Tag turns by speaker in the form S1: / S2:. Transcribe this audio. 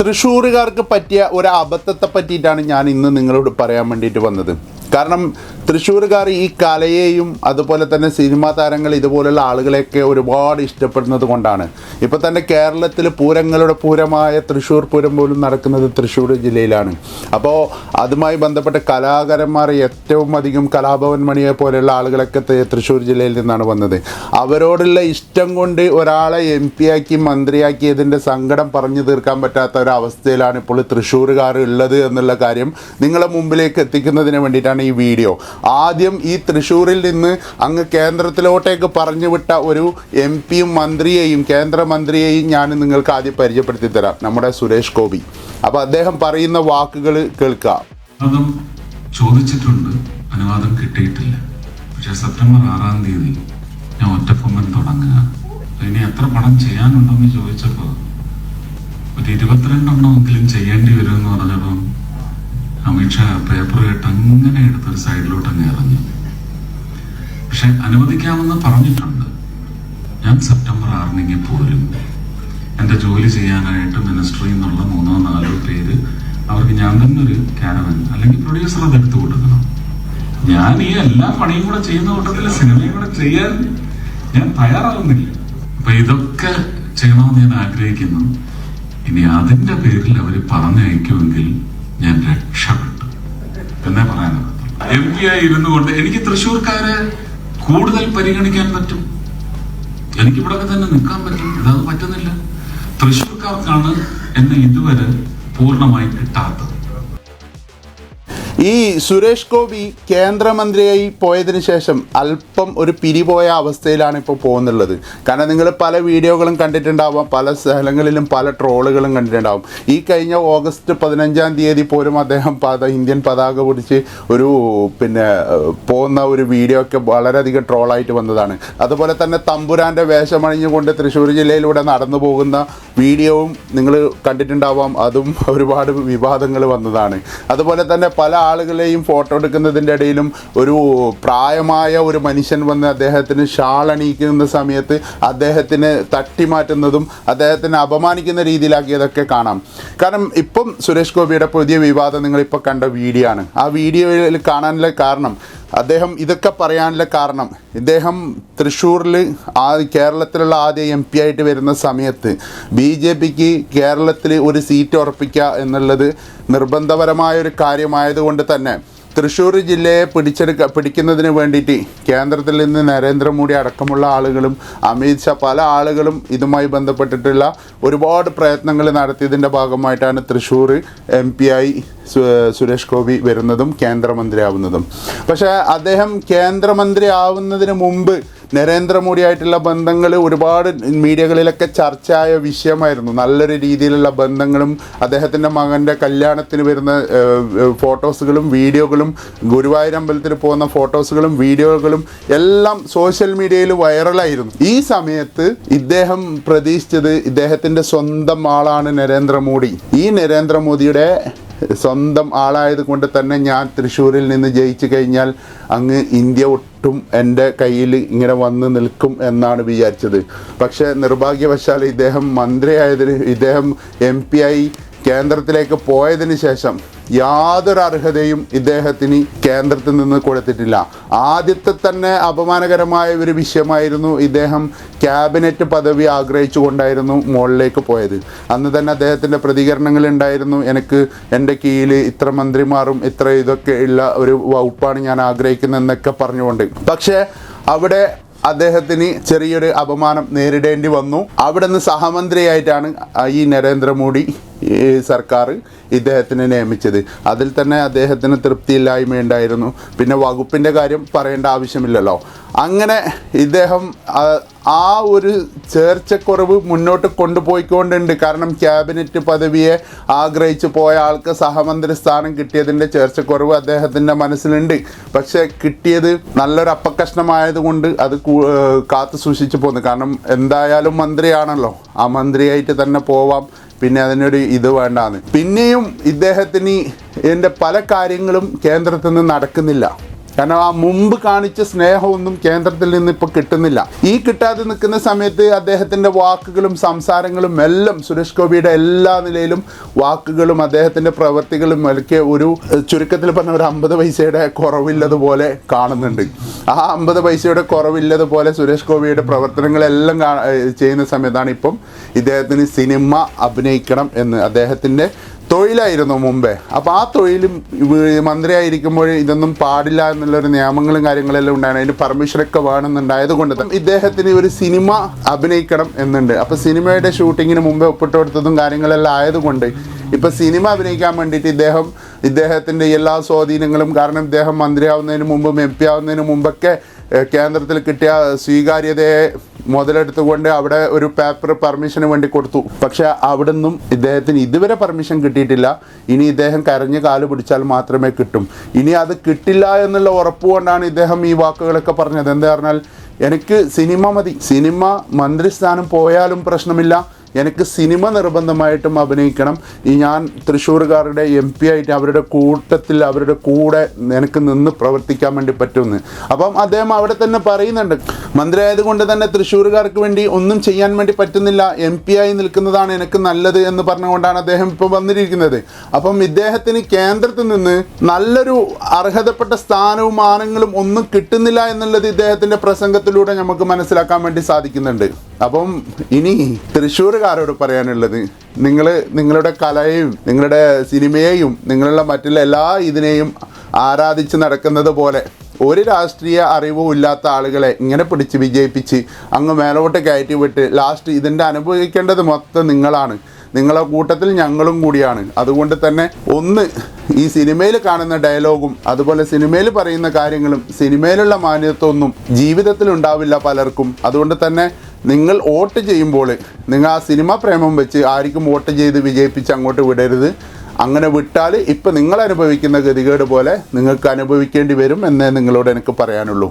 S1: തൃശ്ശൂരുകാർക്ക് പറ്റിയ ഒരു അബദ്ധത്തെ പറ്റിയിട്ടാണ് ഞാൻ ഇന്ന് നിങ്ങളോട് പറയാൻ വേണ്ടിയിട്ട് വന്നത്. കാരണം തൃശ്ശൂർകാർ ഈ കലയെയും അതുപോലെ തന്നെ സിനിമാ താരങ്ങൾ ഇതുപോലുള്ള ആളുകളെയൊക്കെ ഒരുപാട് ഇഷ്ടപ്പെടുന്നത് കൊണ്ടാണ്. ഇപ്പോൾ തന്നെ കേരളത്തിൽ പൂരങ്ങളുടെ പൂരമായ തൃശ്ശൂർ പൂരം പോലും നടക്കുന്നത് തൃശ്ശൂർ ജില്ലയിലാണ്. അപ്പോൾ അതുമായി ബന്ധപ്പെട്ട കലാകാരന്മാർ ഏറ്റവും അധികം കലാഭവൻ മണിയെ പോലെയുള്ള ആളുകളൊക്കെ തൃശ്ശൂർ ജില്ലയിൽ നിന്നാണ് വന്നത്. അവരോടുള്ള ഇഷ്ടം കൊണ്ട് ഒരാളെ എം പി ആക്കി മന്ത്രിയാക്കിയതിന്റെ സങ്കടം പറഞ്ഞു തീർക്കാൻ പറ്റാത്ത ഒരു അവസ്ഥയിലാണ് ഇപ്പോൾ തൃശ്ശൂർകാർ ഉള്ളത് എന്നുള്ള കാര്യം നിങ്ങളെ മുമ്പിലേക്ക് എത്തിക്കുന്നതിന് വേണ്ടിയിട്ടാണ് ഈ വീഡിയോ. ആദ്യം ഈ തൃശ്ശൂരിൽ നിന്ന് അങ്ങ് കേന്ദ്രത്തിലോട്ടേക്ക് പറഞ്ഞു വിട്ട ഒരു എം പിയും മന്ത്രിയെയും കേന്ദ്രമന്ത്രിയെയും ഞാൻ നിങ്ങൾക്ക് ആദ്യം പരിചയപ്പെടുത്തി തരാം. നമ്മുടെ സുരേഷ് ഗോപി. അപ്പോൾ അദ്ദേഹം പറയുന്ന വാക്കുകൾ
S2: കേൾക്കാം. ചോദിച്ചിട്ടുണ്ട്. അനുവാദം കിട്ടിയിട്ടില്ല. പക്ഷെ സെപ്റ്റംബർ ആറാം തീയതി ഞാൻ ഒറ്റക്കൊമ്പൻ തുടങ്ങുക. ഇനി എത്ര പണം ചെയ്യാനുണ്ടെന്ന് ചോദിച്ചപ്പോൾ ഒരു ഇരുപത്തിരണ്ടെണ്ണമെങ്കിലും ചെയ്യേണ്ടി വരും എന്ന് പറഞ്ഞപ്പം അമിത്ഷാ പേപ്പർ കേട്ട് അങ്ങനെ എടുത്തൊരു സൈഡിലോട്ട് അങ്ങ് ഇറങ്ങി. പക്ഷെ അനുവദിക്കാമെന്ന് പറഞ്ഞിട്ടുണ്ട്. ഞാൻ സെപ്റ്റംബർ ആറിനെങ്കിൽ പോരും. എന്റെ ജോലി ചെയ്യാനായിട്ട് മിനിസ്ട്രിയിൽ നിന്നുള്ള മൂന്നോ നാലോ പേര് അവർക്ക് ഞാൻ തന്നെ ഒരു ക്യാരവൻ അല്ലെങ്കിൽ പ്രൊഡ്യൂസർ അത് എടുത്തു കൊടുക്കണം. ഞാൻ ഈ എല്ലാ പണിയും കൂടെ ചെയ്യുന്ന കൂട്ടത്തിൽ സിനിമയും കൂടെ ചെയ്യാൻ ഞാൻ തയ്യാറാവുന്നില്ല. അപ്പൊ ഇതൊക്കെ ചെയ്യണമെന്ന് ഞാൻ ആഗ്രഹിക്കുന്നു. ഇനി അതിന്റെ പേരിൽ അവർ പറഞ്ഞയക്കുമെങ്കിൽ ഞാൻ രക്ഷപ്പെട്ടു. എന്നേ പറയാനും? എം പി ആയി ഇരുന്നു കൊണ്ട് എനിക്ക് തൃശ്ശൂർക്കാരെ കൂടുതൽ പരിഗണിക്കാൻ പറ്റും. എനിക്ക് ഇവിടെ തന്നെ നിൽക്കാൻ പറ്റും. ഇതത് പറ്റുന്നില്ല. തൃശ്ശൂർക്കാർക്കാണ് എന്നെ ഇതുവരെ പൂർണമായി കിട്ടാത്തത്.
S1: ഈ സുരേഷ് ഗോപി കേന്ദ്രമന്ത്രിയായി പോയതിന് ശേഷം അല്പം ഒരു പിരിപോയ അവസ്ഥയിലാണ് ഇപ്പോൾ പോകുന്നുള്ളത്. കാരണം നിങ്ങൾ പല വീഡിയോകളും കണ്ടിട്ടുണ്ടാവാം പല സ്ഥലങ്ങളിലും പല ട്രോളുകളും കണ്ടിട്ടുണ്ടാവും. ഈ കഴിഞ്ഞ ഓഗസ്റ്റ് പതിനഞ്ചാം തീയതി പോലും അദ്ദേഹം പത ഇന്ത്യൻ പതാക പിടിച്ച് ഒരു പിന്നെ പോകുന്ന ഒരു വീഡിയോ ഒക്കെ വളരെയധികം ട്രോളായിട്ട് വന്നതാണ്. അതുപോലെ തന്നെ തമ്പുരാന്റെ വേഷമണിഞ്ഞുകൊണ്ട് തൃശ്ശൂർ ജില്ലയിലൂടെ നടന്നു പോകുന്ന വീഡിയോവും നിങ്ങൾ കണ്ടിട്ടുണ്ടാവാം അതും ഒരുപാട് വിവാദങ്ങൾ വന്നതാണ്. അതുപോലെ തന്നെ പല ആളുകളെയും ഫോട്ടോ എടുക്കുന്നതിന്റെ ഇടയിലും ഒരു പ്രായമായ ഒരു മനുഷ്യൻ വന്ന് അദ്ദേഹത്തിന് ഷാൾ അണിയിക്കുന്ന സമയത്ത് അദ്ദേഹത്തിന് തട്ടിമാറ്റുന്നതും അദ്ദേഹത്തിന് അപമാനിക്കുന്ന രീതിയിലാക്കിയതൊക്കെ കാണാം. കാരണം ഇപ്പം സുരേഷ് ഗോപിയുടെ പുതിയ വിവാദം നിങ്ങളിപ്പോൾ കണ്ട വീഡിയോ ആണ്. ആ വീഡിയോയിൽ കാണാനുള്ള കാരണം അദ്ദേഹം ഇതൊക്കെ പറയാനുള്ള കാരണം ഇദ്ദേഹം തൃശ്ശൂരിൽ ആ കേരളത്തിലുള്ള ആദ്യ എം പി ആയിട്ട് വരുന്ന സമയത്ത് ബി ജെ പിക്ക് കേരളത്തിൽ ഒരു സീറ്റ് ഉറപ്പിക്കുക എന്നുള്ളത് നിർബന്ധപരമായ ഒരു കാര്യമായതുകൊണ്ട് തന്നെ തൃശ്ശൂർ ജില്ലയെ പിടിച്ചെടുക്ക പിടിക്കുന്നതിന് വേണ്ടിയിട്ട് കേന്ദ്രത്തിൽ നിന്ന് നരേന്ദ്രമോദി അടക്കമുള്ള ആളുകളും അമിത് ഷാ പല ആളുകളും ഇതുമായി ബന്ധപ്പെട്ടിട്ടുള്ള ഒരുപാട് പ്രയത്നങ്ങൾ നടത്തിയതിന്റെ ഭാഗമായിട്ടാണ് തൃശ്ശൂർ എം പി ആയി സുരേഷ് ഗോപി വരുന്നതും കേന്ദ്രമന്ത്രിയാവുന്നതും. പക്ഷേ അദ്ദേഹം കേന്ദ്രമന്ത്രി ആവുന്നതിന് മുമ്പ് നരേന്ദ്രമോദിയായിട്ടുള്ള ബന്ധങ്ങൾ ഒരുപാട് മീഡിയകളിലൊക്കെ ചർച്ചയായ വിഷയമായിരുന്നു. നല്ലൊരു രീതിയിലുള്ള ബന്ധങ്ങളും അദ്ദേഹത്തിന്റെ മകന്റെ കല്യാണത്തിന് വരുന്ന ഫോട്ടോസുകളും വീഡിയോകളും ഗുരുവായൂർ അമ്പലത്തിൽ പോകുന്ന ഫോട്ടോസുകളും വീഡിയോകളും എല്ലാം സോഷ്യൽ മീഡിയയിൽ വൈറലായിരുന്നു. ഈ സമയത്ത് ഇദ്ദേഹം പ്രതീക്ഷിച്ചത് ഇദ്ദേഹത്തിന്റെ സ്വന്തം ആളാണ് നരേന്ദ്രമോദി. ഈ നരേന്ദ്രമോദിയുടെ സ്വന്തം ആളായത് കൊണ്ട് തന്നെ ഞാൻ തൃശ്ശൂരിൽ നിന്ന് ജയിച്ചു കഴിഞ്ഞാൽ അങ്ങ് ഇന്ത്യ ഒട്ടും എന്റെ കയ്യിൽ ഇങ്ങനെ വന്ന് നിൽക്കും എന്നാണ് വിചാരിച്ചത്. പക്ഷേ നിർഭാഗ്യവശാൽ ഇദ്ദേഹം മന്ത്രിയായതിന് ഇദ്ദേഹം എം പി ആയി കേന്ദ്രത്തിലേക്ക് പോയതിന് ശേഷം യാതൊരു അർഹതയും ഇദ്ദേഹത്തിന് കേന്ദ്രത്തിൽ നിന്ന് കൊടുത്തിട്ടില്ല. ആദ്യത്തെ തന്നെ അപമാനകരമായ ഒരു വിഷയമായിരുന്നു ഇദ്ദേഹം ക്യാബിനറ്റ് പദവി ആഗ്രഹിച്ചുകൊണ്ടായിരുന്നു മുകളിലേക്ക് പോയത്. അന്ന് തന്നെ അദ്ദേഹത്തിന്റെ പ്രതികരണങ്ങൾ ഉണ്ടായിരുന്നു. എനിക്ക് എന്റെ കീഴിൽ ഇത്ര മന്ത്രിമാരും ഇത്ര ഇതൊക്കെ ഉള്ള ഒരു വകുപ്പാണ് ഞാൻ ആഗ്രഹിക്കുന്നതെന്നൊക്കെ പറഞ്ഞുകൊണ്ട്. പക്ഷേ അവിടെ അദ്ദേഹത്തിന് ചെറിയൊരു അപമാനം നേരിടേണ്ടി വന്നു. അവിടെ നിന്ന് സഹമന്ത്രിയായിട്ടാണ് ഈ നരേന്ദ്രമോദി ഈ സർക്കാർ ഇദ്ദേഹത്തിനെ നിയമിച്ചത്. അതിൽ തന്നെ അദ്ദേഹത്തിന് തൃപ്തിയില്ലായ്മ ഉണ്ടായിരുന്നു. പിന്നെ വകുപ്പിന്റെ കാര്യം പറയേണ്ട ആവശ്യമില്ലല്ലോ. അങ്ങനെ ഇദ്ദേഹം ആ, ഒരു ചേർച്ചക്കുറവ് മുന്നോട്ട് കൊണ്ടുപോയിക്കൊണ്ടുണ്ട്. കാരണം ക്യാബിനറ്റ് പദവിയെ ആഗ്രഹിച്ചു പോയ ആൾക്ക് സഹമന്ത്രി സ്ഥാനം കിട്ടിയതിന്റെ ചേർച്ചക്കുറവ് അദ്ദേഹത്തിന്റെ മനസ്സിലുണ്ട്. പക്ഷേ കിട്ടിയത് നല്ലൊരു അപ്പക്കഷ്ണമായതുകൊണ്ട് അത് കാത്തു സൂക്ഷിച്ചു പോകുന്നു കാരണം എന്തായാലും മന്ത്രിയാണല്ലോ. ആ മന്ത്രിയായിട്ട് തന്നെ പോവാം. പിന്നെ അതിനൊരു ഇത് വേണ്ടാന്ന്. പിന്നെയും ഇദ്ദേഹത്തിന് എന്റെ പല കാര്യങ്ങളും കേന്ദ്രത്തിൽ നിന്ന് നടക്കുന്നില്ല. കാരണം ആ മുമ്പ് കാണിച്ച സ്നേഹമൊന്നും കേന്ദ്രത്തിൽ നിന്ന് ഇപ്പോൾ കിട്ടുന്നില്ല. ഈ കിട്ടാതെ നിൽക്കുന്ന സമയത്ത് അദ്ദേഹത്തിന്റെ വാക്കുകളും സംസാരങ്ങളും എല്ലാം സുരേഷ് ഗോപിയുടെ എല്ലാ നിലയിലും വാക്കുകളും അദ്ദേഹത്തിന്റെ പ്രവൃത്തികളും ഒക്കെ ഒരു ചുരുക്കത്തിൽ പറഞ്ഞ ഒരു അമ്പത് പൈസയുടെ കുറവില്ലതുപോലെ കാണുന്നുണ്ട്. ആ അമ്പത് പൈസയുടെ കുറവില്ലതുപോലെ സുരേഷ് ഗോപിയുടെ പ്രവർത്തനങ്ങളെല്ലാം ചെയ്യുന്ന സമയത്താണ് ഇപ്പം ഇദ്ദേഹത്തിന് സിനിമ അഭിനയിക്കണം എന്ന് അദ്ദേഹത്തിന്റെ തൊഴിലായിരുന്നു മുമ്പേ. അപ്പോൾ ആ തൊഴിലും മന്ത്രിയായിരിക്കുമ്പോൾ ഇതൊന്നും പാടില്ല എന്നുള്ളൊരു നിയമങ്ങളും കാര്യങ്ങളെല്ലാം ഉണ്ടായിരുന്നു. അതിന് പെർമിഷനൊക്കെ വേണമെന്നുണ്ടായത് കൊണ്ട് ഇദ്ദേഹത്തിന് ഒരു സിനിമ അഭിനയിക്കണം എന്നുണ്ട്. അപ്പോൾ സിനിമയുടെ ഷൂട്ടിങ്ങിന് മുമ്പേ ഒപ്പിട്ട് കൊടുത്തതും കാര്യങ്ങളെല്ലാം ആയതുകൊണ്ട് ഇപ്പോൾ സിനിമ അഭിനയിക്കാൻ വേണ്ടിയിട്ട് ഇദ്ദേഹം ഇദ്ദേഹത്തിന്റെ എല്ലാ സ്വാധീനങ്ങളും കാരണം ഇദ്ദേഹം മന്ത്രിയാവുന്നതിന് മുമ്പും എം പി ആവുന്നതിന് മുമ്പൊക്കെ കേന്ദ്രത്തിൽ കിട്ടിയ സ്വീകാര്യതയെ മുതലെടുത്തുകൊണ്ട് അവിടെ ഒരു പേപ്പർ പെർമിഷന് വേണ്ടി കൊടുത്തു. പക്ഷെ അവിടുന്നും ഇദ്ദേഹത്തിന് ഇതുവരെ പെർമിഷൻ കിട്ടിയിട്ടില്ല. ഇനി ഇദ്ദേഹം കരഞ്ഞ് കാൽ പിടിച്ചാൽ മാത്രമേ കിട്ടും. ഇനി അത് കിട്ടില്ല എന്നുള്ള ഉറപ്പ് കൊണ്ടാണ് ഇദ്ദേഹം ഈ വാക്കുകളൊക്കെ പറഞ്ഞത്. എന്താ പറഞ്ഞാൽ എനിക്ക് സിനിമ മതി. സിനിമ മന്ത്രിസ്ഥാനം പോയാലും പ്രശ്നമില്ല. എനിക്ക് സിനിമ നിർബന്ധമായിട്ടും അഭിനയിക്കണം. ഈ ഞാൻ തൃശ്ശൂർകാരുടെ എം പി ആയിട്ട് അവരുടെ കൂട്ടത്തിൽ അവരുടെ കൂടെ എനിക്ക് നിന്ന് പ്രവർത്തിക്കാൻ വേണ്ടി പറ്റുമെന്ന്. അപ്പം അദ്ദേഹം അവിടെ തന്നെ പറയുന്നുണ്ട് മന്ത്രി ആയതുകൊണ്ട് തന്നെ തൃശ്ശൂർകാർക്ക് വേണ്ടി ഒന്നും ചെയ്യാൻ വേണ്ടി പറ്റുന്നില്ല. എം പി ആയി നിൽക്കുന്നതാണ് എനിക്ക് നല്ലത് എന്ന് പറഞ്ഞുകൊണ്ടാണ് അദ്ദേഹം ഇപ്പോൾ വന്നിരിക്കുന്നത്. അപ്പം ഇദ്ദേഹത്തിന് കേന്ദ്രത്തിൽ നിന്ന് നല്ലൊരു അർഹതപ്പെട്ട സ്ഥാനവും മാനങ്ങളും ഒന്നും കിട്ടുന്നില്ല എന്നുള്ളത് ഇദ്ദേഹത്തിന്റെ പ്രസംഗത്തിലൂടെ നമുക്ക് മനസ്സിലാക്കാൻ വേണ്ടി സാധിക്കുന്നുണ്ട്. അപ്പം ഇനി തൃശ്ശൂർകാരോട് പറയാനുള്ളത്. നിങ്ങൾ നിങ്ങളുടെ കലയെയും നിങ്ങളുടെ സിനിമയെയും നിങ്ങളുടെ മറ്റുള്ള എല്ലാ ഇതിനെയും ആരാധിച്ച് നടക്കുന്നത് പോലെ ഒരു രാഷ്ട്രീയ അറിവും ഇല്ലാത്ത ആളുകളെ ഇങ്ങനെ പിടിച്ച് വിജയിപ്പിച്ച് അങ്ങ് മേലോട്ട് കയറ്റി വിട്ട് ലാസ്റ്റ് ഇതിന്റെ അനുഭവിക്കേണ്ടത് മൊത്തം നിങ്ങളാണ്. നിങ്ങളെ കൂട്ടത്തിൽ ഞങ്ങളും കൂടിയാണ്. അതുകൊണ്ട് തന്നെ ഒന്ന് ഈ സിനിമയിൽ കാണുന്ന ഡയലോഗും അതുപോലെ സിനിമയിൽ പറയുന്ന കാര്യങ്ങളും സിനിമയിലുള്ള മാന്യത്വമൊന്നും ജീവിതത്തിൽ ഉണ്ടാവില്ല പലർക്കും. അതുകൊണ്ട് തന്നെ നിങ്ങൾ വോട്ട് ചെയ്യുമ്പോൾ നിങ്ങൾ ആ സിനിമ പ്രേമം വെച്ച് ആർക്കും വോട്ട് ചെയ്ത് വിജയിപ്പിച്ച് അങ്ങോട്ട് വിടരുത്. അങ്ങനെ വിട്ടാൽ ഇപ്പം നിങ്ങൾ അനുഭവിക്കുന്ന ഗതികേട് പോലെ നിങ്ങൾക്ക് അനുഭവിക്കേണ്ടി വരും എന്നേ നിങ്ങളോട് എനിക്ക് പറയാനുള്ളൂ.